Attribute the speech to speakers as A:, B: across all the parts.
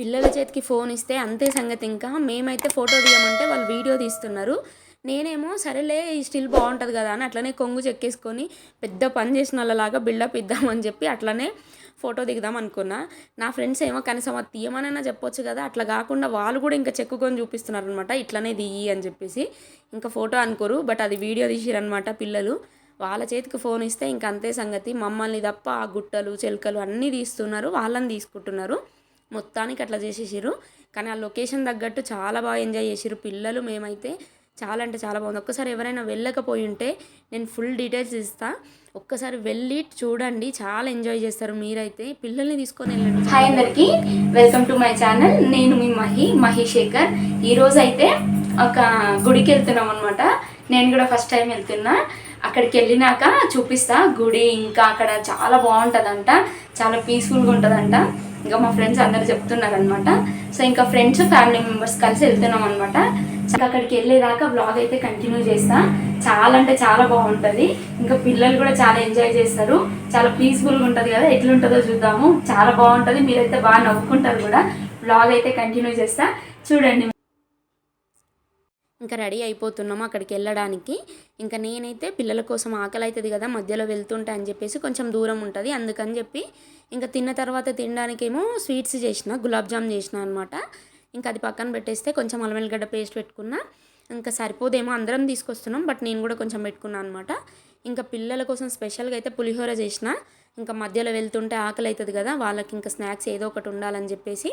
A: పిల్లల చేతికి ఫోన్ ఇస్తే అంతే సంగతి ఇంకా. మేమైతే ఫోటో తీయమంటే వాళ్ళు వీడియో తీస్తున్నారు. నేనేమో సరేలే ఈ స్టిల్ బాగుంటుంది కదా అని అట్లనే కొంగు చెక్కేసుకొని పెద్ద పని చేసిన వాళ్ళలాగా బిల్డప్ ఇద్దామని చెప్పి అట్లనే ఫోటో దిగుదాం అనుకున్నా. నా ఫ్రెండ్స్ ఏమో కనీసం అది తీయమనైనా చెప్పొచ్చు కదా అట్లా కాకుండా వాళ్ళు కూడా ఇంకా చెక్కుకొని చూపిస్తున్నారు అనమాట ఇట్లనే దిగి అని చెప్పేసి. ఇంకా ఫోటో అనుకోరు బట్ అది వీడియో తీసిరనమాట పిల్లలు. వాళ్ళ చేతికి ఫోన్ ఇస్తే ఇంక అంతే సంగతి. మమ్మల్ని తప్ప ఆ గుట్టలు చెలకలు అన్నీ తీస్తున్నారు వాళ్ళని తీసుకుంటున్నారు. మొత్తానికి అట్లా చేసేసారు కానీ ఆ లొకేషన్ తగ్గట్టు చాలా బాగా ఎంజాయ్ చేసారు పిల్లలు మేమైతే చాలా అంటే చాలా బాగుంది. ఒక్కసారి ఎవరైనా వెళ్ళకపోయి ఉంటే నేను ఫుల్ డీటెయిల్స్ ఇస్తా. ఒక్కసారి వెళ్ళి చూడండి. చాలా ఎంజాయ్ చేస్తారు మీరైతే. పిల్లల్ని తీసుకొని వెళ్ళండి. హాయ్ అందరికి. Welcome to my channel. నేను మీ మహి మహిశేఖర్. ఈరోజు అయితే ఒక గుడికి వెళ్తున్నాం అనమాట నేను కూడా ఫస్ట్ టైం వెళ్తున్నా. అక్కడికి వెళ్ళినాక చూపిస్తా. గుడి ఇంకా అక్కడ చాలా బాగుంటుందంట. చాలా పీస్ఫుల్గా ఉంటుందంట. ఇంకా మా ఫ్రెండ్స్ అందరు చెప్తున్నారు అనమాట సో ఇంకా ఫ్రెండ్స్ ఫ్యామిలీ మెంబర్స్ కలిసి వెళ్తున్నాం అనమాట అక్కడికి వెళ్ళేదాకా బ్లాగ్ అయితే కంటిన్యూ చేస్తా. చాలా అంటే చాలా బాగుంటుంది. ఇంకా పిల్లలు కూడా చాలా ఎంజాయ్ చేస్తారు. చాలా పీస్ఫుల్గా ఉంటుంది కదా ఎట్లుంటుందో చూద్దాము. చాలా బాగుంటుంది. మీరైతే బాగా నవ్వుకుంటారు కూడా. బ్లాగ్ అయితే కంటిన్యూ చేస్తా. చూడండి. ఇంకా రెడీ అయిపోతున్నాము అక్కడికి వెళ్ళడానికి. ఇంకా నేనైతే పిల్లల కోసం ఆకలి అవుతుంది కదా మధ్యలో వెళ్తుంటా అని చెప్పేసి కొంచెం దూరం ఉంటుంది. అందుకని చెప్పి ఇంకా తిన్న తర్వాత తినడానికేమో స్వీట్స్ చేసిన గులాబ్ జామ్ చేసిన అనమాట ఇంకా అది పక్కన పెట్టేస్తే కొంచెం అల్లమెల్లిగడ్డ పేస్ట్ పెట్టుకున్నా. ఇంకా సరిపోదేమో అందరం తీసుకొస్తున్నాం బట్ నేను కూడా కొంచెం పెట్టుకున్నాను అనమాట ఇంకా పిల్లల కోసం స్పెషల్గా అయితే పులిహోర చేసిన. ఇంకా మధ్యలో వెళ్తుంటే ఆకలి అవుతుంది కదా వాళ్ళకి ఇంకా స్నాక్స్ ఏదో ఒకటి ఉండాలని చెప్పేసి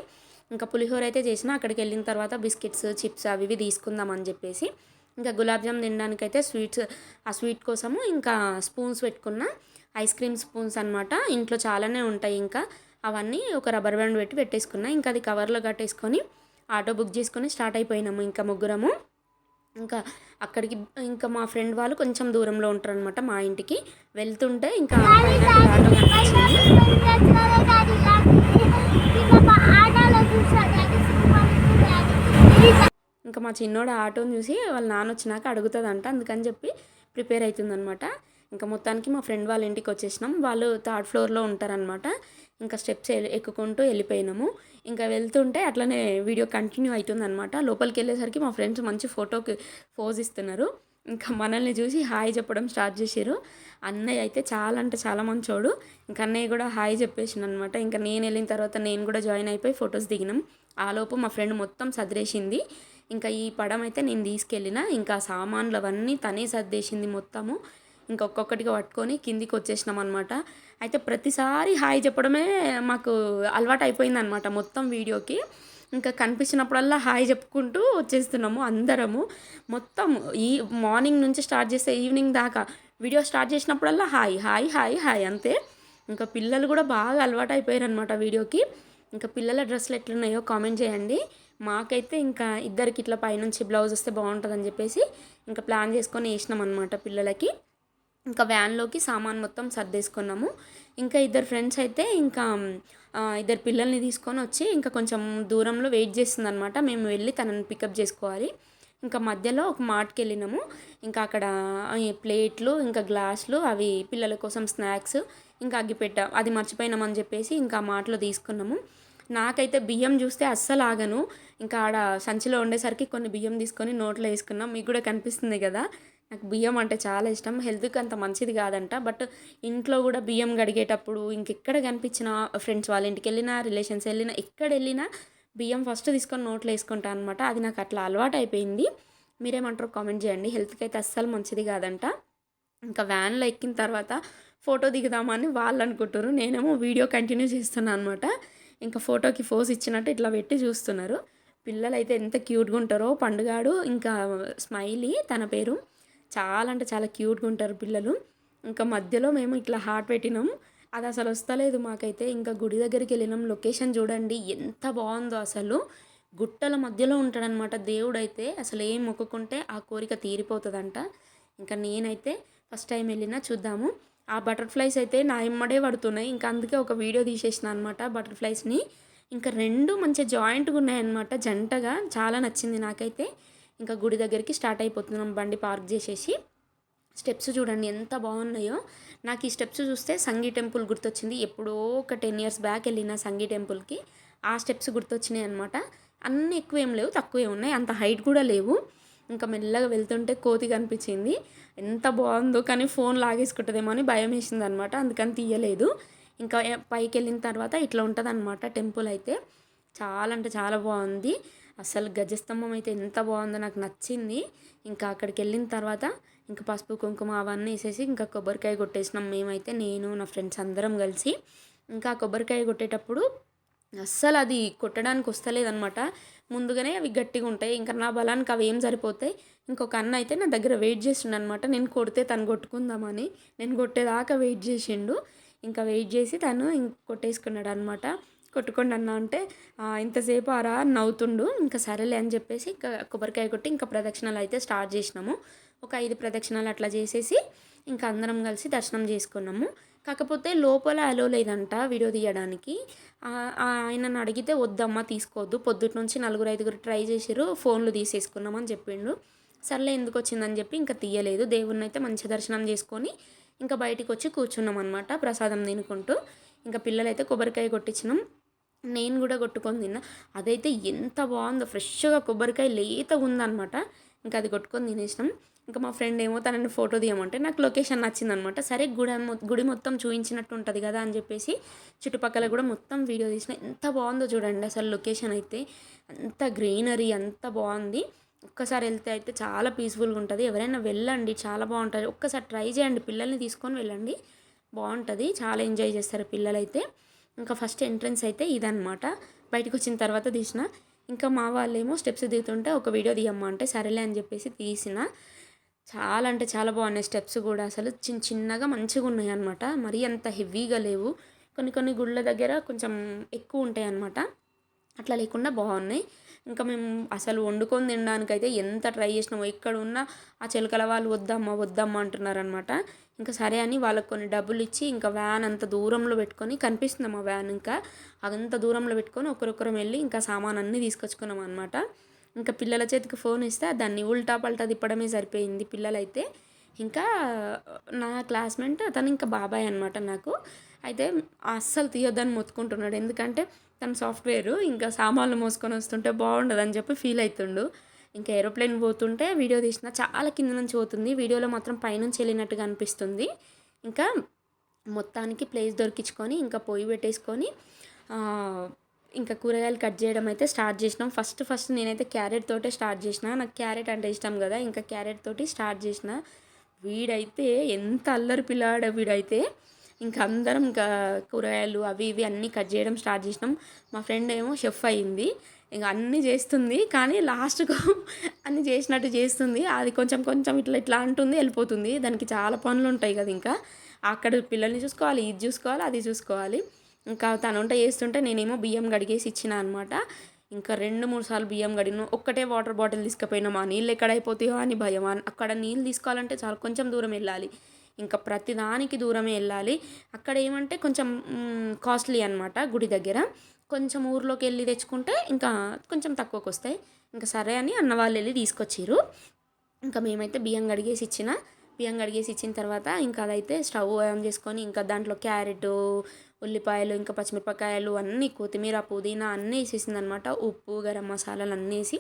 A: ఇంకా పులిహోర అయితే చేసిన అక్కడికి వెళ్ళిన తర్వాత బిస్కెట్స్ చిప్స్ అవి ఇవి తీసుకుందాం అని చెప్పేసి ఇంకా గులాబ్ జామ్ తినడానికైతే స్వీట్స్ ఆ స్వీట్ కోసము ఇంకా స్పూన్స్ పెట్టుకున్న ఐస్ క్రీమ్ స్పూన్స్ అనమాట ఇంట్లో చాలానే ఉంటాయి ఇంకా అవన్నీ ఒక రబ్బర్ బ్యాండ్ పెట్టి పెట్టేసుకున్నా ఇంకా అది కవర్లో కట్టేసుకొని ఆటో బుక్ చేసుకొని స్టార్ట్ అయిపోయినాము ఇంకా ముగ్గురము ఇంకా అక్కడికి ఇంకా మా ఫ్రెండ్ వాళ్ళు కొంచెం దూరంలో ఉంటారు అనమాట మా ఇంటికి వెళ్తుంటే ఇంకా ఆటో కనిపించింది ఇంకా మా చిన్నోడు ఆటోని చూసి వాళ్ళ నాన్న వచ్చినాక అడుగుతుందంట అందుకని చెప్పి ప్రిపేర్ అవుతుందనమాట ఇంకా మొత్తానికి మా ఫ్రెండ్ వాళ్ళ ఇంటికి వచ్చేసినాం. వాళ్ళు థర్డ్ ఫ్లోర్లో ఉంటారనమాట ఇంకా స్టెప్స్ ఎక్కుకుంటూ వెళ్ళిపోయినాము. ఇంకా వెళ్తుంటే అట్లనే వీడియో కంటిన్యూ అవుతుందనమాట లోపలికి వెళ్ళేసరికి మా ఫ్రెండ్స్ మంచి ఫోటోకి పోజ్ ఇస్తున్నారు. ఇంకా మనల్ని చూసి హాయ్ చెప్పడం స్టార్ట్ చేశారు అన్నయ్య అయితే చాలా అంటే చాలా మంచోడు. ఇంకా అన్నయ్య కూడా హాయ్ చెప్పేసిన అనమాట ఇంకా నేను వెళ్ళిన తర్వాత నేను కూడా జాయిన్ అయిపోయి ఫొటోస్ దిగినాం. ఆలోపు మా ఫ్రెండ్ మొత్తం సదిరేసింది. ఇంకా ఈ పడం అయితే నేను తీసుకెళ్ళిన. ఇంకా సామాన్లు అవన్నీ తనే సర్దేసింది మొత్తము. ఇంకా ఒక్కొక్కటిగా పట్టుకొని కిందికి వచ్చేసినాం అనమాట అయితే ప్రతిసారి హాయ్ చెప్పడమే మాకు అలవాటు అయిపోయింది అనమాట మొత్తం వీడియోకి. ఇంకా కనిపించినప్పుడల్లా హాయ్ చెప్పుకుంటూ వచ్చేస్తున్నాము అందరము. మొత్తం ఈ మార్నింగ్ నుంచి స్టార్ట్ చేస్తే ఈవినింగ్ దాకా వీడియో స్టార్ట్ చేసినప్పుడల్లా హాయ్ హాయ్ హాయ్ హాయ్ అంతే. ఇంకా పిల్లలు కూడా బాగా అలవాటు అయిపోయారు అనమాట వీడియోకి. ఇంకా పిల్లల డ్రెస్సులు ఎట్లున్నాయో కామెంట్ చేయండి. మాకైతే ఇంకా ఇద్దరికి ఇట్లా పైనుంచి బ్లౌజ్ వస్తే బాగుంటుందని చెప్పేసి ఇంకా ప్లాన్ చేసుకొని వేసినాం అనమాట పిల్లలకి. ఇంకా వ్యాన్లోకి సామాన్ మొత్తం సర్దేసుకున్నాము. ఇంకా ఇద్దరు ఫ్రెండ్స్ అయితే ఇంకా ఇద్దరు పిల్లల్ని తీసుకొని వచ్చి ఇంకా కొంచెం దూరంలో వెయిట్ చేస్తుంది అనమాట మేము వెళ్ళి తనని పికప్ చేసుకోవాలి. ఇంకా మధ్యలో ఒక మార్ట్కి వెళ్ళినాము ఇంకా అక్కడ ప్లేట్లు ఇంకా గ్లాసులు అవి పిల్లల కోసం స్నాక్స్ ఇంకా అగ్గిపెట్ట అది మర్చిపోయినామని చెప్పేసి ఇంకా ఆ తీసుకున్నాము. నాకైతే బియ్యం చూస్తే అస్సలు ఆగను. ఇంకా ఆడ సంచిలో ఉండేసరికి కొన్ని బియ్యం తీసుకొని నోట్లో వేసుకున్నాం. మీకు కూడా కనిపిస్తుంది కదా. నాకు బియ్యం అంటే చాలా ఇష్టం. హెల్త్కి అంత మంచిది కాదంట. బట్ ఇంట్లో కూడా బియ్యం గడిగేటప్పుడు ఇంకెక్కడ కనిపించిన ఫ్రెండ్స్ వాళ్ళ ఇంటికి వెళ్ళినా రిలేషన్స్ వెళ్ళినా ఎక్కడ వెళ్ళినా బియ్యం ఫస్ట్ తీసుకొని నోట్లో వేసుకుంటాను అనమాట అది నాకు అట్లా అలవాటు అయిపోయింది మీరేమంటారో కామెంట్ చేయండి. హెల్త్కి అయితే అస్సలు మంచిది కాదంట. ఇంకా వ్యాన్లో ఎక్కిన తర్వాత ఫోటో దిగుదామని వాళ్ళు అనుకుంటారు. నేనేమో వీడియో కంటిన్యూ చేస్తున్నాను అనమాట ఇంకా ఫోటోకి ఫోజ్ ఇచ్చినట్టు ఇట్లా పెట్టి చూస్తున్నారు. పిల్లలు అయితే ఎంత క్యూట్గా ఉంటారో పండుగాడు. ఇంకా స్మైలీ తన పేరు. చాలా అంటే చాలా క్యూట్గా ఉంటారు పిల్లలు. ఇంకా మధ్యలో మేము ఇట్లా హార్ట్ పెట్టినాం. అది అసలు వస్తలేదు మాకైతే. ఇంకా గుడి దగ్గరికి వెళ్ళినాం లొకేషన్ చూడండి. ఎంత బాగుందో అసలు. గుట్టల మధ్యలో ఉంటాడనమాట దేవుడు అయితే అసలు ఏం మొక్కుకుంటే ఆ కోరిక తీరిపోతుందంట. ఇంకా నేనైతే ఫస్ట్ టైం వెళ్ళినా చూద్దాము. ఆ బటర్ఫ్లైస్ అయితే నా ఇమ్మడే పడుతున్నాయి. ఇంకా అందుకే ఒక వీడియో తీసేసిన అనమాట బటర్ఫ్లైస్ని. ఇంకా రెండు మంచి జాయింట్గా ఉన్నాయన్నమాట జంటగా. చాలా నచ్చింది నాకైతే. ఇంకా గుడి దగ్గరికి స్టార్ట్ అయిపోతున్నాం. బండి పార్క్ చేసేసి. స్టెప్స్ చూడండి ఎంత బాగున్నాయో. నాకు ఈ స్టెప్స్ చూస్తే సంగీ టెంపుల్ గుర్తొచ్చింది. ఎప్పుడో ఒక టెన్ ఇయర్స్ బ్యాక్ వెళ్ళిన సంగీ టెంపుల్కి ఆ స్టెప్స్ గుర్తొచ్చినాయి అనమాట అన్నీ ఎక్కువ ఏం లేవు తక్కువే ఉన్నాయి. అంత హైట్ కూడా లేవు. ఇంకా మెల్లగా వెళ్తుంటే కోతి కనిపించింది. ఎంత బాగుందో కానీ ఫోన్ లాగేసుకుంటుందేమో అని భయం వేసింది అనమాట అందుకని తీయలేదు. ఇంకా పైకి వెళ్ళిన తర్వాత ఇట్లా ఉంటుంది అనమాట టెంపుల్ అయితే. చాలా అంటే చాలా బాగుంది. అసలు గజస్తంభం అయితే ఎంత బాగుందో నాకు నచ్చింది. ఇంకా అక్కడికి వెళ్ళిన తర్వాత ఇంకా పసుపు కుంకుమ అవన్నీ వేసేసి ఇంకా కొబ్బరికాయ కొట్టేసినాం. మేమైతే నేను నా ఫ్రెండ్స్ అందరం కలిసి ఇంకా కొబ్బరికాయ కొట్టేటప్పుడు అస్సలు అది కొట్టడానికి వస్తలేదనమాట ముందుగానే అవి గట్టిగా ఉంటాయి. ఇంకా నా బలానికి అవి ఏం సరిపోతాయి? ఇంకొక అన్న అయితే నా దగ్గర వెయిట్ చేసిండు అనమాట నేను కొడితే తను కొట్టుకుందామని. నేను కొట్టేదాకా వెయిట్ చేసిండు. ఇంకా వెయిట్ చేసి తను ఇంక కొట్టేసుకున్నాడు అనమాట కొట్టుకోండి అన్న అంటే ఇంతసేపు అరా నవ్వుతుండు. ఇంకా సరేలే అని చెప్పేసి ఇంకా కొబ్బరికాయ కొట్టి ఇంకా ప్రదక్షిణలు అయితే స్టార్ట్ చేసినాము. ఒక ఐదు ప్రదక్షిణాలు అట్లా చేసేసి ఇంకా అందరం కలిసి దర్శనం చేసుకున్నాము. కాకపోతే లోపల అలో లేదంట వీడియో తీయడానికి. ఆ- ఆయనను అడిగితే వద్దమ్మా తీసుకోవద్దు. పొద్దుటి నుంచి నలుగురు ఐదుగురు ట్రై చేసిర్రు ఫోన్లు తీసేసుకున్నామని చెప్పిండు. సర్లే ఎందుకు వచ్చిందని చెప్పి ఇంకా తీయలేదు. దేవుణ్ణి అయితే మంచి దర్శనం చేసుకొని ఇంకా బయటికి వచ్చి కూర్చున్నాం అనమాట ప్రసాదం తినుకుంటూ. ఇంకా పిల్లలైతే కొబ్బరికాయ కొట్టించినాం నేను కూడా కొట్టుకొని తిన్నా. అదైతే ఎంత బాగుందో ఫ్రెష్గా కొబ్బరికాయ లేత ఉందన్నమాట. ఇంకా అది కొట్టుకొని తినేసినాం. ఇంకా మా ఫ్రెండ్ ఏమో తనని ఫోటో తీయమంటే నాకు లొకేషన్ నచ్చిందనమాట. సరే గుడి గుడి మొత్తం చూపించినట్టు ఉంటుంది కదా అని చెప్పేసి చుట్టుపక్కల కూడా మొత్తం వీడియో తీసిన. ఎంత బాగుందో చూడండి అసలు లొకేషన్ అయితే. అంత గ్రీనరీ అంత బాగుంది. ఒక్కసారి వెళ్తే అయితే చాలా పీస్ఫుల్గా ఉంటుంది. ఎవరైనా వెళ్ళండి చాలా బాగుంటుంది. ఒక్కసారి ట్రై చేయండి పిల్లల్ని తీసుకొని వెళ్ళండి. బాగుంటుంది. చాలా ఎంజాయ్ చేస్తారు పిల్లలైతే. ఇంకా ఫస్ట్ ఎంట్రన్స్ అయితే ఇదనమాట. బయటకు వచ్చిన తర్వాత తీసిన. ఇంకా మా వాళ్ళేమో స్టెప్స్ దిగుతుంటే ఒక వీడియో తీయమ్మ అంటే సరేలే అని చెప్పేసి తీసిన. చాలా అంటే చాలా బాగున్నాయి. స్టెప్స్ కూడా అసలు చిన్న చిన్నగా మంచిగా ఉన్నాయి అనమాట మరీ అంత హెవీగా లేవు. కొన్ని కొన్ని గుళ్ళ దగ్గర కొంచెం ఎక్కువ ఉంటాయి అనమాట అట్లా లేకుండా బాగున్నాయి. ఇంకా మేము అసలు వండుకొని తినడానికైతే ఎంత ట్రై చేసినామో ఎక్కడ ఉన్నా ఆ చిలకల వాళ్ళు వద్దమ్మా వద్దమ్మా అంటున్నారనమాట ఇంకా సరే అని వాళ్ళకి కొన్ని డబ్బులు ఇచ్చి ఇంకా వ్యాన్ అంత దూరంలో పెట్టుకొని కనిపిస్తుంది మా వ్యాన్ ఇంకా. అదంత దూరంలో పెట్టుకొని ఒకరొకరం వెళ్ళి ఇంకా సామాన్ అన్నీ తీసుకొచ్చుకున్నాం అనమాట ఇంకా పిల్లల చేతికి ఫోన్ ఇస్తే దాన్ని ఉల్టా పల్టా తిప్పడమే సరిపోయింది పిల్లలైతే. ఇంకా నా క్లాస్మేట్ అతను ఇంకా బాబాయ్ అనమాట నాకు. అయితే అస్సలు తీయొద్దని మొత్తుకుంటున్నాడు. ఎందుకంటే తన సాఫ్ట్వేర్ ఇంకా సామాన్లు మోసుకొని వస్తుంటే బాగుండదని చెప్పి ఫీల్ అవుతుండు ఇంకా ఏరోప్లేన్ పోతుంటే వీడియో తీసిన చాలా కింద నుంచి పోతుంది. వీడియోలో మాత్రం పైనుంచి వెళ్ళినట్టుగా అనిపిస్తుంది. ఇంకా మొత్తానికి ప్లేస్ దొరికించుకొని ఇంకా పొయ్యి పెట్టేసుకొని ఇంకా కూరగాయలు కట్ చేయడం అయితే స్టార్ట్ చేసినాం. ఫస్ట్ ఫస్ట్ నేనైతే క్యారెట్ తోటే స్టార్ట్ చేసిన. నాకు క్యారెట్ అంటే ఇష్టం కదా ఇంకా క్యారెట్ తోటి స్టార్ట్ చేసిన. వీడైతే ఎంత అల్లరి పిల్లాడ వీడైతే. ఇంకా అందరం ఇంకా కూరగాయలు అవి ఇవి అన్నీ కట్ చేయడం స్టార్ట్ చేసినాం. మా ఫ్రెండ్ ఏమో షెఫ్ అయింది. ఇంకా అన్నీ చేస్తుంది కానీ లాస్ట్కు అన్నీ చేసినట్టు చేస్తుంది. అది కొంచెం కొంచెం ఇట్లా ఇట్లా అంటుంది వెళ్ళిపోతుంది. దానికి చాలా పనులు ఉంటాయి కదా ఇంకా. అక్కడ పిల్లల్ని చూసుకోవాలి ఇది చూసుకోవాలి అది చూసుకోవాలి. ఇంకా తను వంట చేస్తుంటే నేనేమో బియ్యం గడిగేసి ఇచ్చిన అనమాట ఇంకా రెండు మూడు సార్లు బియ్యం గడిను ఒక్కటే వాటర్ బాటిల్ తీసుకుపోయినామా నీళ్ళు ఎక్కడ అయిపోతాయో అని భయం. అని అక్కడ నీళ్ళు తీసుకోవాలంటే చాలా కొంచెం దూరం వెళ్ళాలి. ఇంకా ప్రతిదానికి దూరమే వెళ్ళాలి. అక్కడ ఏమంటే కొంచెం కాస్ట్లీ అనమాట గుడి దగ్గర. కొంచెం ఊర్లోకి వెళ్ళి తెచ్చుకుంటే ఇంకా కొంచెం తక్కువకి వస్తాయి. ఇంకా సరే అని అన్న వాళ్ళు వెళ్ళి తీసుకొచ్చారు ఇంకా మేమైతే బియ్యం కడిగేసి ఇచ్చిన. బియ్యం కడిగేసి ఇచ్చిన తర్వాత ఇంకా అదైతే స్టవ్ ఆన్ చేసుకొని ఇంకా దాంట్లో క్యారెట్ ఉల్లిపాయలు ఇంకా పచ్చిమిరపకాయలు అన్నీ కొత్తిమీర పుదీనా అన్నీ వేసేసింది అనమాట ఉప్పు గరం మసాలాలు అన్నీ వేసి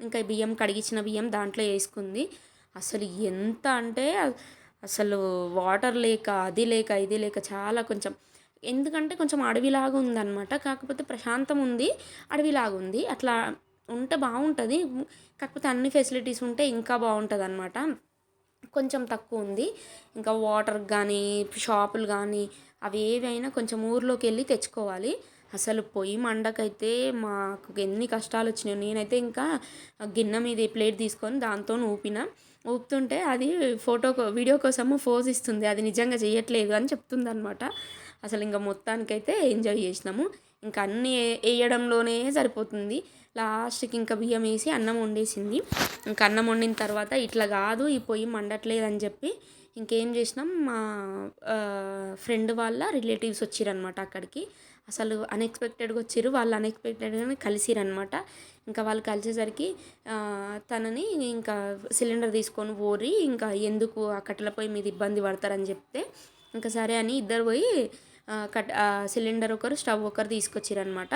A: ఇంకా బియ్యం కడిగించిన బియ్యం దాంట్లో వేసుకుంది. అసలు ఎంత అంటే అసలు వాటర్ లేక అది లేక ఇది లేక చాలా కొంచెం ఎందుకంటే కొంచెం అడవిలాగా ఉందన్నమాట కాకపోతే ప్రశాంతం ఉంది అడవిలాగా ఉంది. అట్లా ఉంటే బాగుంటుంది. కాకపోతే అన్ని ఫెసిలిటీస్ ఉంటే ఇంకా బాగుంటుంది అనమాట కొంచెం తక్కువ ఉంది. ఇంకా వాటర్ కానీ షాపులు కానీ అవి ఏవైనా కొంచెం ఊర్లోకి వెళ్ళి తెచ్చుకోవాలి. అసలు పొయ్యి మండకైతే మాకు ఎన్ని కష్టాలు వచ్చినాయి. నేనైతే ఇంకా గిన్నె మీద ప్లేట్ తీసుకొని దాంతో ఊపిన. ఊపుతుంటే అది ఫోటో వీడియో కోసము ఫోజ్ ఇస్తుంది. అది నిజంగా చేయట్లేదు అని చెప్తుంది అనమాట అసలు ఇంకా మొత్తానికైతే ఎంజాయ్ చేసినాము. ఇంకా అన్నీ వేయడంలోనే సరిపోతుంది. లాస్ట్కి ఇంకా బియ్యం వేసి అన్నం వండేసింది. ఇంకా అన్నం వండిన తర్వాత ఇట్లా కాదు ఈ పొయ్యి మండట్లేదు అని చెప్పి ఇంకేం చేసినాం మా ఫ్రెండ్ వాళ్ళ రిలేటివ్స్ వచ్చిరనమాట అక్కడికి. అసలు అన్ఎక్స్పెక్టెడ్గా వచ్చారు వాళ్ళు అన్ఎక్స్పెక్టెడ్గానే కలిసిరనమాట ఇంకా వాళ్ళు కలిసేసరికి తనని ఇంకా సిలిండర్ తీసుకొని పోరి ఇంకా ఎందుకు ఆ కట్టెల పొయ్యి మీద ఇబ్బంది పడతారని చెప్తే ఇంకా సరే అని ఇద్దరు పోయి కట్ సిలిండర్ ఒకరు స్టవ్ ఒకరు తీసుకొచ్చిరనమాట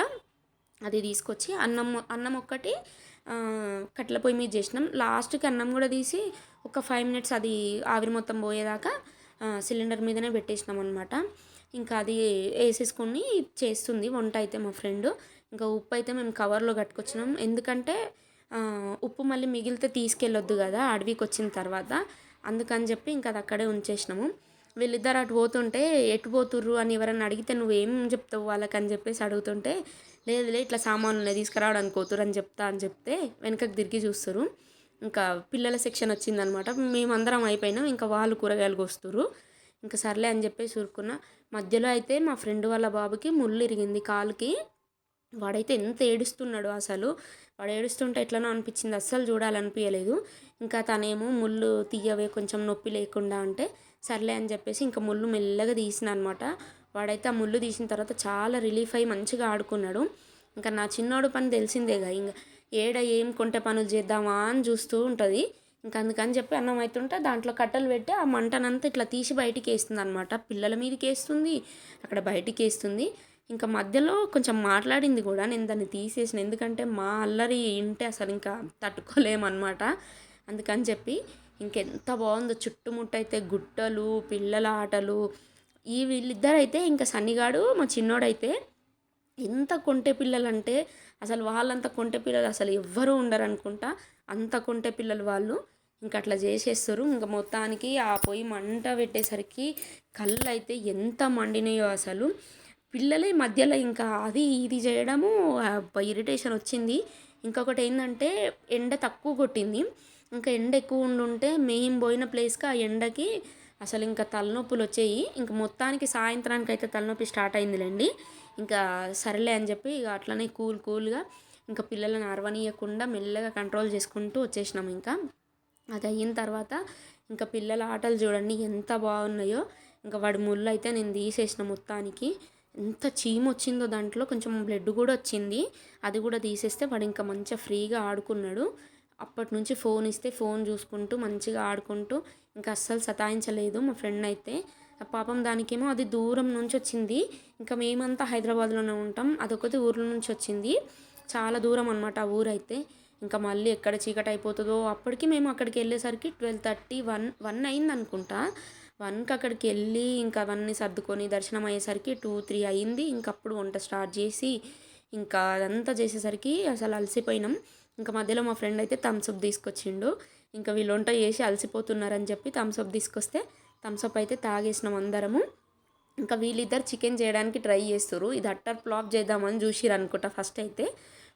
A: అది తీసుకొచ్చి అన్నం అన్నం ఒక్కటి కట్టెల పొయ్యి మీద చేసినాం. లాస్ట్కి అన్నం కూడా తీసి ఒక ఫైవ్ మినిట్స్ అది ఆవిరి మొత్తం పోయేదాకా సిలిండర్ మీదనే పెట్టేసినాం అనమాట ఇంకా అది వేసేసుకొని చేస్తుంది వంట అయితే మా ఫ్రెండ్ ఇంకా ఉప్పు అయితే మేము కవర్లో కట్టుకొచ్చినాం. ఎందుకంటే ఉప్పు మళ్ళీ మిగిలితే తీసుకెళ్ళొద్దు కదా అడవికి వచ్చిన తర్వాత. అందుకని చెప్పి ఇంకా అది అక్కడే ఉంచేసినాము. వీళ్ళిద్దరు అటు పోతుంటే ఎటు పోతుర్రు? అని ఎవరైనా అడిగితే నువ్వేం చెప్తావు వాళ్ళకి అని చెప్పేసి అడుగుతుంటే లేదు లేదు ఇట్లా సామాన్లు ఉన్నాయి తీసుకురావడానికి పోతురు అని చెప్తా అని చెప్తే వెనకకు తిరిగి చూస్తారు. ఇంకా పిల్లల సెక్షన్ వచ్చిందనమాట. మేమందరం అయిపోయినాం. ఇంకా వాళ్ళు కూరగాయలు కోస్తురు ఇంకా సర్లే అని చెప్పేసి ఊరుకున్నా. మధ్యలో అయితే మా ఫ్రెండ్ వాళ్ళ బాబుకి ముళ్ళు ఇరిగింది కాలుకి. వాడైతే ఎంత ఏడుస్తున్నాడు అసలు. వాడు ఏడుస్తుంటే ఎట్లనో అనిపించింది. అస్సలు చూడాలనిపించలేదు ఇంకా తనేమో ముళ్ళు తీయవే కొంచెం నొప్పి లేకుండా అంటే సర్లే అని చెప్పేసి ఇంకా ముళ్ళు మెల్లగా తీసిన అనమాట వాడైతే ఆ ముళ్ళు తీసిన తర్వాత చాలా రిలీఫ్ అయ్యి మంచిగా ఆడుకున్నాడు. ఇంకా నా చిన్నోడు పని తెలిసిందేగా ఇంకా ఏడ ఏం కొంటే పనులు చేద్దామా అని చూస్తూ ఉంటుంది. ఇంకా అందుకని చెప్పి అన్నం అవుతుంటే దాంట్లో కట్టెలు పెట్టి ఆ మంటనంతా ఇట్లా తీసి బయటికి వేస్తుంది అనమాట పిల్లల మీదకి వేస్తుంది అక్కడ బయటికి వేస్తుంది. ఇంకా మధ్యలో కొంచెం మాట్లాడింది కూడా నేను దాన్ని తీసేసిన. ఎందుకంటే మా అల్లరి ఇంటే అసలు ఇంకా తట్టుకోలేమన్నమాట అందుకని చెప్పి ఇంకెంత బాగుందో చుట్టుముట్టు అయితే గుట్టలు పిల్లల ఆటలు ఈ వీళ్ళిద్దరైతే ఇంకా సన్నిగాడు మా చిన్నోడైతే ఎంత కొంటె పిల్లలు అంటే అసలు వాళ్ళంత కొంటె పిల్లలు అసలు ఎవ్వరూ ఉండరు అనుకుంటా అంత కొంటె పిల్లలు వాళ్ళు. ఇంకా అట్లా చేసేస్తారు. ఇంకా మొత్తానికి ఆ పొయ్యి మంట పెట్టేసరికి కళ్ళు అయితే ఎంత మండినాయో అసలు. పిల్లలే మధ్యలో ఇంకా అది ఇది చేయడము ఇరిటేషన్ వచ్చింది. ఇంకొకటి ఏంటంటే ఎండ తక్కువ కొట్టింది. ఇంకా ఎండ ఎక్కువ ఉండుంటే మేము పోయిన ప్లేస్కి ఆ ఎండకి అసలు ఇంకా తలనొప్పులు వచ్చాయి. ఇంకా మొత్తానికి సాయంత్రానికి అయితే తలనొప్పి స్టార్ట్ అయిందిలేండి. ఇంకా సరేలే అని చెప్పి ఇక అట్లనే కూల్ కూల్గా ఇంకా పిల్లలను అరవనీయకుండా మెల్లగా కంట్రోల్ చేసుకుంటూ వచ్చేసినాం ఇంకా. అది అయిన తర్వాత ఇంకా పిల్లల ఆటలు చూడండి ఎంత బాగున్నాయో. ఇంకా వాడి ముళ్ళు అయితే నేను తీసేసిన మొత్తానికి. ఎంత చీమ వచ్చిందో దాంట్లో కొంచెం బ్లడ్ కూడా వచ్చింది. అది కూడా తీసేస్తే వాడు ఇంకా మంచిగా ఫ్రీగా ఆడుకున్నాడు. అప్పటి నుంచి ఫోన్ ఇస్తే ఫోన్ చూసుకుంటూ మంచిగా ఆడుకుంటూ ఇంకా అస్సలు సతాయించలేదు మా ఫ్రెండ్ అయితే. పాపం దానికేమో అది దూరం నుంచి వచ్చింది. ఇంకా మేమంతా హైదరాబాద్లోనే ఉంటాం. అదొకటి ఊర్ల నుంచి వచ్చింది. చాలా దూరం అనమాట ఆ ఊరైతే. ఇంకా మళ్ళీ ఎక్కడ చీకటి అయిపోతుందో అప్పటికి మేము అక్కడికి వెళ్ళేసరికి ట్వెల్వ్ థర్టీ వన్ వన్ అయింది అనుకుంటా. వన్కి అక్కడికి వెళ్ళి ఇంకా అవన్నీ సర్దుకొని దర్శనం అయ్యేసరికి టూ త్రీ అయింది. ఇంకప్పుడు వంట స్టార్ట్ చేసి ఇంకా అదంతా చేసేసరికి అసలు అలసిపోయినాం. ఇంకా మధ్యలో మా ఫ్రెండ్ అయితే థమ్స్అప్ తీసుకొచ్చిండు. ఇంకా వీళ్ళు వంట చేసి అలసిపోతున్నారని చెప్పి థమ్స్అప్ తీసుకొస్తే థమ్స్అప్ అయితే తాగేసినాం అందరము. ఇంకా వీళ్ళిద్దరు చికెన్ చేయడానికి ట్రై చేస్తారు ఇది అట్టర్ ఫ్లాప్ చేద్దామని చూసిరు అనుకుంటా ఫస్ట్ అయితే.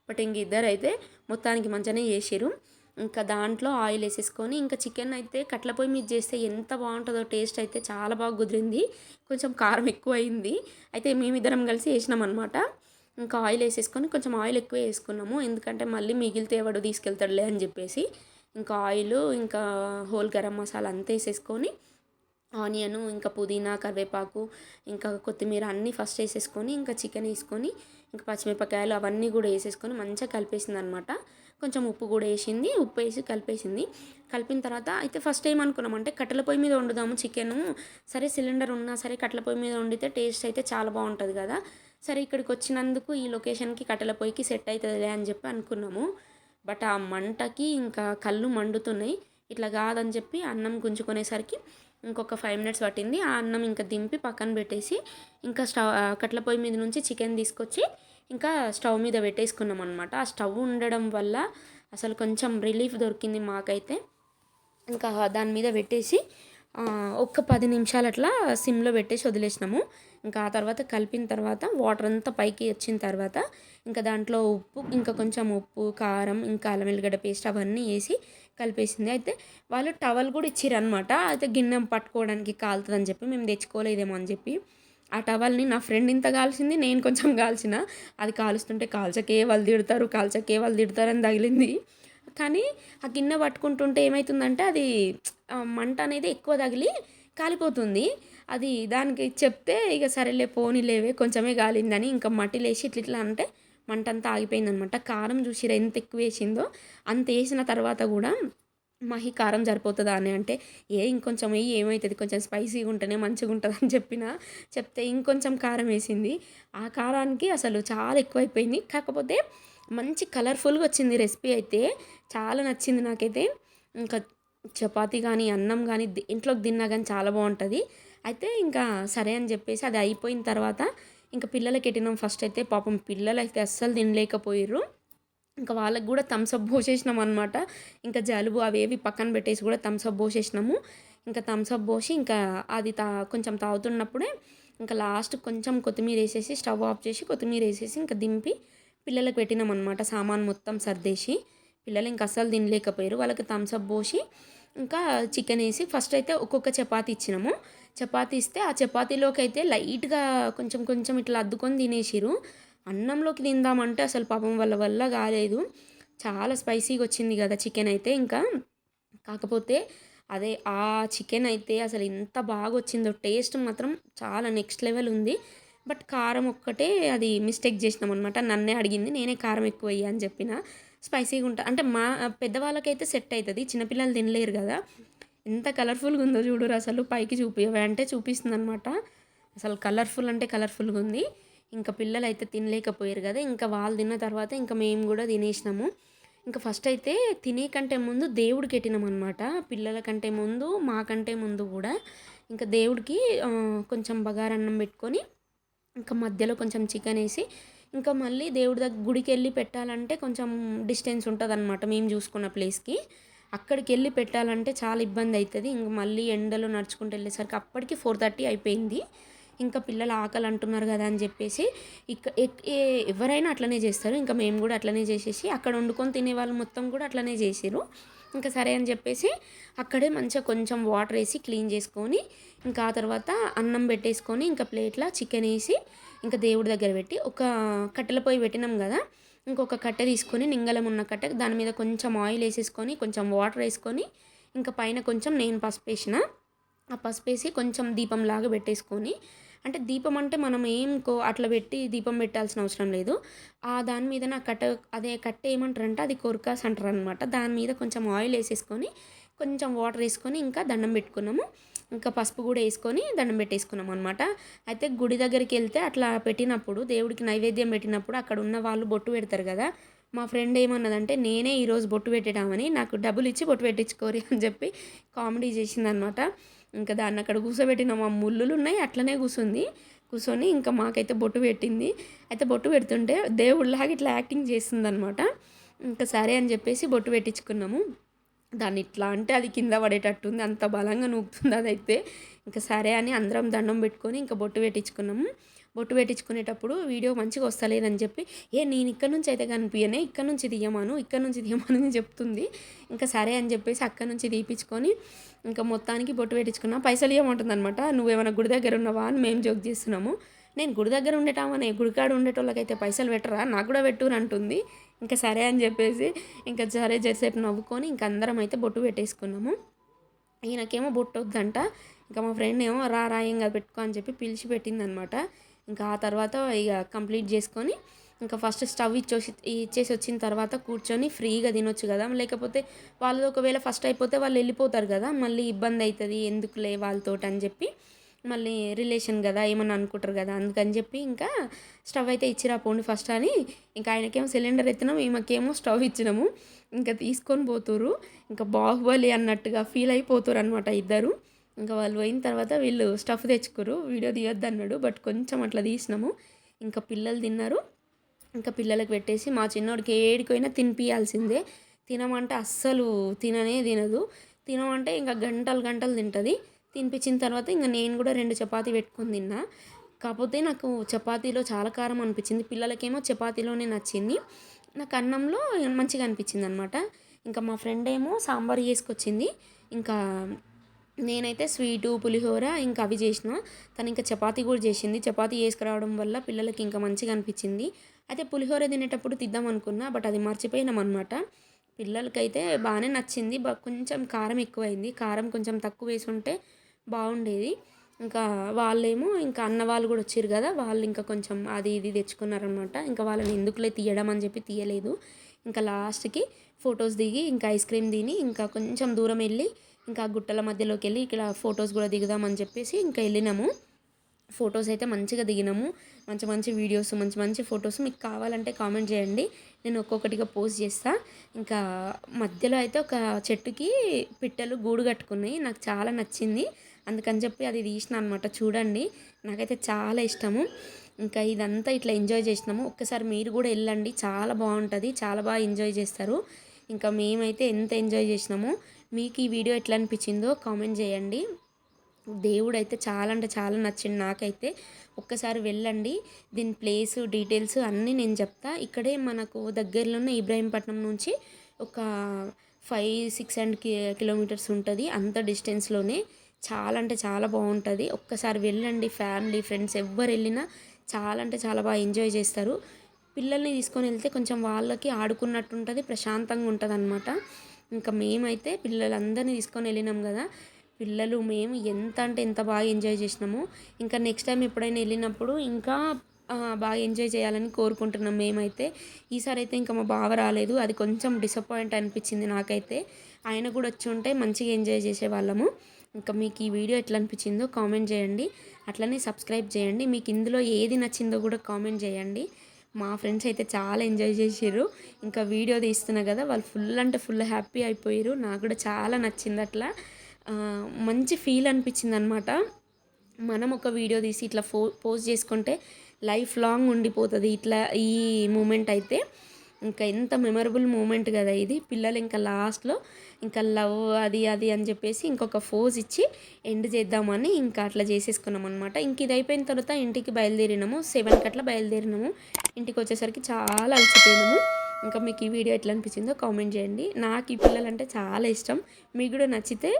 A: బట్ ఇంక ఇద్దరు అయితే మొత్తానికి మంచిగానే చేసిరు ఇంకా దాంట్లో ఆయిల్ వేసేసుకొని ఇంకా చికెన్ అయితే కట్ల పొయ్యి మీద చేస్తే ఎంత బాగుంటుందో టేస్ట్ అయితే చాలా బాగా కుదిరింది. కొంచెం కారం ఎక్కువ అయింది అయితే మేమిద్దరం కలిసి వేసినాం అనమాట ఇంకా ఆయిల్ వేసేసుకొని కొంచెం ఆయిల్ ఎక్కువ వేసుకున్నాము. ఎందుకంటే మళ్ళీ మిగిలితే ఎవడు తీసుకెళ్తాడులే అని చెప్పేసి ఇంకా ఆయిల్ ఇంకా హోల్ గరం మసాలా అంతా వేసేసుకొని ఆనియను ఇంకా పుదీనా కరివేపాకు ఇంకా కొత్తిమీర అన్నీ ఫస్ట్ వేసేసుకొని ఇంకా చికెన్ వేసుకొని ఇంకా పచ్చిమిరపకాయలు అవన్నీ కూడా వేసేసుకొని మంచిగా కలిపేసింది అనమాట కొంచెం ఉప్పు కూడా వేసింది ఉప్పు వేసి కలిపేసింది. కలిపిన తర్వాత అయితే ఫస్ట్ ఏమనుకున్నామంటే కట్టెల పొయ్యి మీద వండుదాము చికెను. సరే సిలిండర్ ఉన్నా సరే కట్టెల పొయ్యి మీద వండితే టేస్ట్ అయితే చాలా బాగుంటుంది కదా. సరే ఇక్కడికి వచ్చినందుకు ఈ లొకేషన్కి కట్టెల పొయ్యికి సెట్ అవుతుందిలే అని చెప్పి అనుకున్నాము. బట్ ఆ మంటకి ఇంకా కళ్ళు మండుతున్నాయి. ఇట్లా కాదని చెప్పి అన్నం గుంజుకునేసరికి ఇంకొక ఫైవ్ మినిట్స్ పట్టింది. ఆ అన్నం ఇంకా దింపి పక్కన పెట్టేసి ఇంకా స్టవ్ కట్ల పొయ్యి మీద నుంచి చికెన్ తీసుకొచ్చి ఇంకా స్టవ్ మీద పెట్టేసుకున్నాం అనమాట ఆ స్టవ్ ఉండడం వల్ల అసలు కొంచెం రిలీఫ్ దొరికింది మాకైతే. ఇంకా దాని మీద పెట్టేసి ఒక్క పది నిమిషాలు అట్లా సిమ్లో పెట్టేసి వదిలేసినాము. ఇంకా ఆ తర్వాత కలిపిన తర్వాత వాటర్ అంతా పైకి వచ్చిన తర్వాత ఇంకా దాంట్లో ఉప్పు ఇంకా కొంచెం ఉప్పు కారం ఇంకా అల్లం వెల్లిగడ్డ పేస్ట్ అవన్నీ వేసి కలిపేసింది. అయితే వాళ్ళు టవల్ కూడా ఇచ్చిర్రు అనమాట అయితే గిన్నె పట్టుకోవడానికి కాలుతుందని చెప్పి మేము తెచ్చుకోలేదేమో అని చెప్పి ఆ టవల్ని నా ఫ్రెండ్ ఇంత కాల్చింది నేను కొంచెం కాల్చిన అది కాలుస్తుంటే కాల్చకే వాళ్ళు తిడతారు కాల్చకే వాళ్ళు తిడతారని తగిలింది. కానీ ఆ గిన్నె పట్టుకుంటుంటే ఏమవుతుందంటే అది మంట అనేది ఎక్కువ తగిలి కాలిపోతుంది. అది దానికి చెప్తే ఇక సరేలే పోనీలేవే కొంచెమే కాలిందని ఇంకా మట్టిలేసి ఇట్లా ఇట్లా అంటే మంట అంతా ఆగిపోయిందనమాట కారం చూసిరా ఎంత ఎక్కువ వేసిందో అంత వేసిన తర్వాత కూడా మహి కారం సరిపోతుందా అని అంటే ఏ ఇంకొంచెం వేయి ఏమవుతుంది కొంచెం స్పైసీగా ఉంటేనే మంచిగా ఉంటుంది అని చెప్పిన చెప్తే ఇంకొంచెం కారం వేసింది. ఆ కారానికి అసలు చాలా ఎక్కువైపోయింది. కాకపోతే మంచి కలర్ఫుల్గా వచ్చింది రెసిపీ అయితే చాలా నచ్చింది నాకైతే. ఇంకా చపాతి కానీ అన్నం కానీ ఇంట్లోకి తిన్నా కానీ చాలా బాగుంటుంది. అయితే ఇంకా సరే అని చెప్పేసి అది అయిపోయిన తర్వాత ఇంకా పిల్లలకి ఎట్టినాం ఫస్ట్ అయితే పాపం పిల్లలు అయితే అస్సలు తినలేకపోయారు ఇంకా వాళ్ళకి కూడా థమ్స్అప్ పోసేసినాం అనమాట ఇంకా జలుబు అవేవి పక్కన పెట్టేసి కూడా థమ్స్అప్ పోసేసినాము. ఇంకా థమ్స్అప్ పోసి ఇంకా అది తా కొంచెం తాగుతున్నప్పుడే ఇంకా లాస్ట్ కొంచెం కొత్తిమీర వేసేసి స్టవ్ ఆఫ్ చేసి కొత్తిమీర వేసేసి ఇంకా దింపి పిల్లలకు పెట్టినాం అనమాట సామాన్ మొత్తం సర్దేసి. పిల్లలు ఇంకా అస్సలు తినలేకపోయారు వాళ్ళకి థమ్స్అప్ పోసి ఇంకా చికెన్ వేసి ఫస్ట్ అయితే ఒక్కొక్క చపాతి ఇచ్చినాము. చపాతి ఇస్తే ఆ చపాతీలోకి అయితే లైట్గా కొంచెం కొంచెం ఇట్లా అద్దుకొని తినేసిరు అన్నంలోకి తిందామంటే అసలు పాపం వాళ్ళ వల్ల కాలేదు. చాలా స్పైసీగా వచ్చింది కదా చికెన్ అయితే ఇంకా. కాకపోతే అదే ఆ చికెన్ అయితే అసలు ఎంత బాగా వచ్చిందో టేస్ట్ మాత్రం చాలా నెక్స్ట్ లెవెల్ ఉంది. బట్ కారం ఒక్కటే అది మిస్టేక్ చేసినాం అనమాట నన్నే అడిగింది నేనే కారం ఎక్కువ అని చెప్పిన. స్పైసీగా ఉంటుంది అంటే మా పెద్దవాళ్ళకైతే సెట్ అవుతుంది చిన్నపిల్లలు తినలేరు కదా. ఎంత కలర్ఫుల్గా ఉందో చూడరు అసలు పైకి చూపియవే అంటే చూపిస్తుంది అనమాట అసలు కలర్ఫుల్ అంటే కలర్ఫుల్గా ఉంది ఇంకా పిల్లలు అయితే తినలేకపోయారు కదా. ఇంకా వాళ్ళు తిన్న తర్వాత ఇంకా మేము కూడా తినేసినాము. ఇంకా ఫస్ట్ అయితే తినే కంటే ముందు దేవుడికి పెట్టినాం అనమాట పిల్లల కంటే ముందు మాకంటే ముందు కూడా. ఇంకా దేవుడికి కొంచెం బగారన్నం పెట్టుకొని ఇంకా మధ్యలో కొంచెం చికెన్ వేసి ఇంకా మళ్ళీ దేవుడి దగ్గర గుడికి వెళ్ళి పెట్టాలంటే కొంచెం డిస్టెన్స్ ఉంటుంది అనమాట మేము చూసుకున్న ప్లేస్కి. అక్కడికి వెళ్ళి పెట్టాలంటే చాలా ఇబ్బంది అవుతుంది ఇంక మళ్ళీ ఎండలో నడుచుకుంటూ వెళ్ళేసరికి అప్పటికి ఫోర్ థర్టీ అయిపోయింది. ఇంకా పిల్లలు ఆకలి అంటున్నారు కదా అని చెప్పేసి ఇక ఎవరైనా అట్లనే చేస్తారు. ఇంకా మేము కూడా అట్లనే చేసేసి అక్కడ వండుకొని తినే వాళ్ళు మొత్తం కూడా అట్లనే చేసారు ఇంకా సరే అని చెప్పేసి అక్కడే మంచిగా కొంచెం వాటర్ వేసి క్లీన్ చేసుకొని ఇంకా ఆ తర్వాత అన్నం పెట్టేసుకొని ఇంకా ప్లేట్లో చికెన్ వేసి ఇంకా దేవుడి దగ్గర పెట్టి ఒక కట్టెల పొయ్యి పెట్టినాం కదా ఇంకొక కట్టె తీసుకొని నింగలం ఉన్న కట్టె దాని మీద కొంచెం ఆయిల్ వేసేసుకొని కొంచెం వాటర్ వేసుకొని ఇంకా పైన కొంచెం నేను పసుపు వేసిన. ఆ పసుపు వేసి కొంచెం దీపంలాగా పెట్టేసుకొని అంటే దీపం అంటే మనం ఏం కో అట్లా పెట్టి దీపం పెట్టాల్సిన అవసరం లేదు. ఆ దాని మీద నా కట్ట అదే కట్ట ఏమంటారంటే అది కొరకాస్ అంటారు అనమాట దాని మీద కొంచెం ఆయిల్ వేసేసుకొని కొంచెం వాటర్ వేసుకొని ఇంకా దండం పెట్టుకున్నాము. ఇంకా పసుపు కూడా వేసుకొని దండం పెట్టేసుకున్నాం అనమాట అయితే గుడి దగ్గరికి వెళ్తే అట్లా పెట్టినప్పుడు దేవుడికి నైవేద్యం పెట్టినప్పుడు అక్కడ ఉన్న వాళ్ళు బొట్టు పెడతారు కదా. మా ఫ్రెండ్ ఏమన్నదంటే నేనే ఈరోజు బొట్టు పెట్టడామని నాకు డబ్బులు ఇచ్చి బొట్టు పెట్టించుకోరి అని చెప్పి కామెడీ చేసిందనమాట ఇంకా దాన్ని అక్కడ కూర్చోబెట్టిన మా ముళ్ళులు ఉన్నాయి అట్లనే కూర్చుంది కూర్చొని ఇంకా మాకైతే బొట్టు పెట్టింది. అయితే బొట్టు పెడుతుంటే దేవుళ్ళలాగా ఇట్లా యాక్టింగ్ చేసిందనమాట ఇంకా సరే అని చెప్పేసి బొట్టు పెట్టించుకున్నాము. దాన్ని ఇట్లా అంటే అది కింద పడేటట్టుంది అంత బలంగా నూపుతుంది అదైతే. ఇంకా సరే అని అందరం దండం పెట్టుకొని ఇంకా బొట్టు పెట్టించుకున్నాము. బొట్టు పెట్టించుకునేటప్పుడు వీడియో మంచిగా వస్తలేదని చెప్పి ఏ నేను ఇక్కడ నుంచి అయితే కనిపించనే ఇక్కడ నుంచి తీయమాను ఇక్కడ నుంచి తీయమాను అని చెప్తుంది. ఇంకా సరే అని చెప్పేసి అక్కడ నుంచి తీపించుకొని ఇంకా మొత్తానికి బొట్టు పెట్టించుకున్నా. పైసలు ఇవ్వమంటుంది అనమాట నువ్వేమైనా గుడి దగ్గర ఉన్నావా? అని మేము జోక్ చేస్తున్నాము. నేను గుడి దగ్గర ఉండేటామని గుడికాడ ఉండేటోళ్ళకైతే పైసలు పెట్టరా? నాకు కూడా పెట్టు అంటుంది. ఇంకా సరే అని చెప్పేసి ఇంకా సరే జరసేపు నవ్వుకొని ఇంకా అందరం అయితే బొట్టు పెట్టేసుకున్నాము. ఈయనకేమో బొట్టు వద్దంట. ఇంకా మా ఫ్రెండ్ ఏమో రా రా ఏం కదా పెట్టుకో అని చెప్పి పిలిచి పెట్టిందనమాట. ఇంకా ఆ తర్వాత ఇక కంప్లీట్ చేసుకొని ఇంకా ఫస్ట్ స్టవ్ ఇచ్చేసి ఇచ్చేసి వచ్చిన తర్వాత కూర్చొని ఫ్రీగా తినొచ్చు కదా. లేకపోతే వాళ్ళు ఒకవేళ ఫస్ట్ అయిపోతే వాళ్ళు వెళ్ళిపోతారు కదా. మళ్ళీ ఇబ్బంది అవుతుంది. ఎందుకులే వాళ్ళతో అని చెప్పి మళ్ళీ రిలేషన్ కదా ఏమన్నా అనుకుంటారు కదా అందుకని చెప్పి ఇంకా స్టవ్ అయితే ఇచ్చిరా పోండి ఫస్ట్ అని. ఇంకా ఆయనకేమో సిలిండర్ ఎత్తినాం ఈమెకేమో స్టవ్ ఇచ్చినాము. ఇంకా తీసుకొని పోతురు ఇంకా బాహుబలి అన్నట్టుగా ఫీల్ అయిపోతారు అనమాట ఇద్దరు. ఇంకా వాళ్ళు పోయిన తర్వాత వీళ్ళు స్టఫ్ తెచ్చుకోరు వీడియో తీయొద్దు అన్నాడు బట్ కొంచెం అట్లా తీసినాము. ఇంకా పిల్లలు తిన్నారు. ఇంకా పిల్లలకు పెట్టేసి మా చిన్నోడికి ఏడికైనా తినిపియాల్సిందే. తినమంటే అస్సలు తిననే తినదు. తినమంటే ఇంకా గంటలు గంటలు తింటుంది. తినిపించిన తర్వాత ఇంకా నేను కూడా రెండు చపాతీ పెట్టుకొని తిన్నా. కాకపోతే నాకు చపాతీలో చాలా కారం అనిపించింది. పిల్లలకేమో చపాతీలోనే నచ్చింది. నాకు అన్నంలో మంచిగా అనిపించింది అనమాట ఇంకా మా ఫ్రెండ్ ఏమో సాంబార్ చేసుకొచ్చింది. ఇంకా నేనైతే స్వీటు పులిహోర ఇంకా అవి చేసిన. తను ఇంకా చపాతీ కూడా చేసింది. చపాతీ చేసుకురావడం వల్ల పిల్లలకి ఇంకా మంచిగా అనిపించింది. అయితే పులిహోర తినేటప్పుడు తిద్దాం అనుకున్నా బట్ అది మర్చిపోయినాం అనమాట పిల్లలకైతే బాగానే నచ్చింది. కొంచెం కారం ఎక్కువైంది. కారం కొంచెం తక్కువ వేసి ఉంటే బాగుండేది. ఇంకా వాళ్ళేమో ఇంకా అన్న వాళ్ళు కూడా వచ్చారు కదా వాళ్ళు ఇంకా కొంచెం అది ఇది తెచ్చుకున్నారనమాట ఇంకా వాళ్ళని ఎందుకులే తీయడం అని చెప్పి తీయలేదు. ఇంకా లాస్ట్కి ఫొటోస్ దిగి ఇంకా ఐస్ క్రీమ్ తిని ఇంకా కొంచెం దూరం వెళ్ళి ఇంకా గుట్టల మధ్యలోకి వెళ్ళి ఇక్కడ ఫొటోస్ కూడా దిగుదామని చెప్పేసి ఇంకా వెళ్ళినాము. ఫొటోస్ అయితే మంచిగా దిగినాము. మంచి మంచి వీడియోస్ మంచి మంచి ఫొటోస్ మీకు కావాలంటే కామెంట్ చేయండి. నేను ఒక్కొక్కటిగా పోస్ట్ చేస్తా. ఇంకా మధ్యలో అయితే ఒక చెట్టుకి పిట్టలు గూడు కట్టుకున్నాయి. నాకు చాలా నచ్చింది. అందుకని చెప్పి అది తీసిన అనమాట చూడండి నాకైతే చాలా ఇష్టము. ఇంకా ఇదంతా ఇట్లా ఎంజాయ్ చేసినాము. ఒక్కసారి మీరు కూడా వెళ్ళండి. చాలా బాగుంటుంది. చాలా బాగా ఎంజాయ్ చేస్తారు. ఇంకా మేమైతే ఎంత ఎంజాయ్ చేసినామో. మీకు ఈ వీడియో ఎట్లా అనిపించిందో కామెంట్ చేయండి. దేవుడు అయితే చాలా అంటే చాలా నచ్చింది నాకైతే. ఒక్కసారి వెళ్ళండి. దీని ప్లేస్ డీటెయిల్స్ అన్నీ నేను చెప్తా. ఇక్కడే మనకు దగ్గరలోనే ఇబ్రాహీంపట్నం నుంచి ఒక ఫైవ్ సిక్స్ అండ్ కిలోమీటర్స్ ఉంటుంది. అంత డిస్టెన్స్లోనే చాలా అంటే చాలా బాగుంటుంది. ఒక్కసారి వెళ్ళండి ఫ్యామిలీ ఫ్రెండ్స్ ఎవ్వరు వెళ్ళినా చాలా అంటే చాలా బాగా ఎంజాయ్ చేస్తారు. పిల్లల్ని తీసుకొని వెళ్తే కొంచెం వాళ్ళకి ఆడుకున్నట్టు ఉంటుంది ప్రశాంతంగా ఉంటుంది అనమాట ఇంకా మేమైతే పిల్లలందరినీ తీసుకొని వెళ్ళినాం కదా. పిల్లలు మేము ఎంత అంటే ఎంత బాగా ఎంజాయ్ చేసినాము. ఇంకా నెక్స్ట్ టైం ఎప్పుడైనా వెళ్ళినప్పుడు ఇంకా బాగా ఎంజాయ్ చేయాలని కోరుకుంటున్నాం మేమైతే. ఈసారి అయితే ఇంకా మా బావ రాలేదు. అది కొంచెం డిసప్పాయింట్ అనిపించింది నాకైతే. ఆయన కూడా వచ్చి ఉంటే మంచిగా ఎంజాయ్ చేసేవాళ్ళము. ఇంకా మీకు ఈ వీడియో ఎట్లా అనిపించిందో కామెంట్ చేయండి. అట్లనే సబ్స్క్రైబ్ చేయండి. మీకు ఇందులో ఏది నచ్చిందో కూడా కామెంట్ చేయండి. మా ఫ్రెండ్స్ అయితే చాలా ఎంజాయ్ చేసారు ఇంకా వీడియో తీస్తున్నా కదా వాళ్ళు ఫుల్ అంటే ఫుల్ హ్యాపీ అయిపోయారు నాకు కూడా చాలా నచ్చింది అట్లా. మంచి ఫీల్ అనిపించింది అనమాట మనం ఒక వీడియో తీసి ఇట్లా ఫో పోస్ట్ చేసుకుంటే లైఫ్ లాంగ్ ఉండిపోతుంది ఇట్లా ఈ మూమెంట్ అయితే. ఇంకా ఎంత మెమరబుల్ మూమెంట్ కదా ఇది. పిల్లలు ఇంకా లాస్ట్లో ఇంకా లవ్ అది అది అని చెప్పేసి ఇంకొక ఫోజ్ ఇచ్చి ఎండ్ చేద్దామని ఇంకా అట్లా చేసేసుకున్నాం అనమాట ఇంక ఇది అయిపోయిన తర్వాత ఇంటికి బయలుదేరినాము. సెవెన్కి అట్లా బయలుదేరినాము. ఇంటికి వచ్చేసరికి చాలా అలసిపోయినాము. ఇంకా మీకు ఈ వీడియో ఎట్లా అనిపించిందో కామెంట్ చేయండి. నాకు ఈ పిల్లలంటే చాలా ఇష్టం. మీకు కూడా నచ్చితే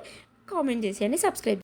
A: కామెంట్ చేసేయండి సబ్స్క్రైబ్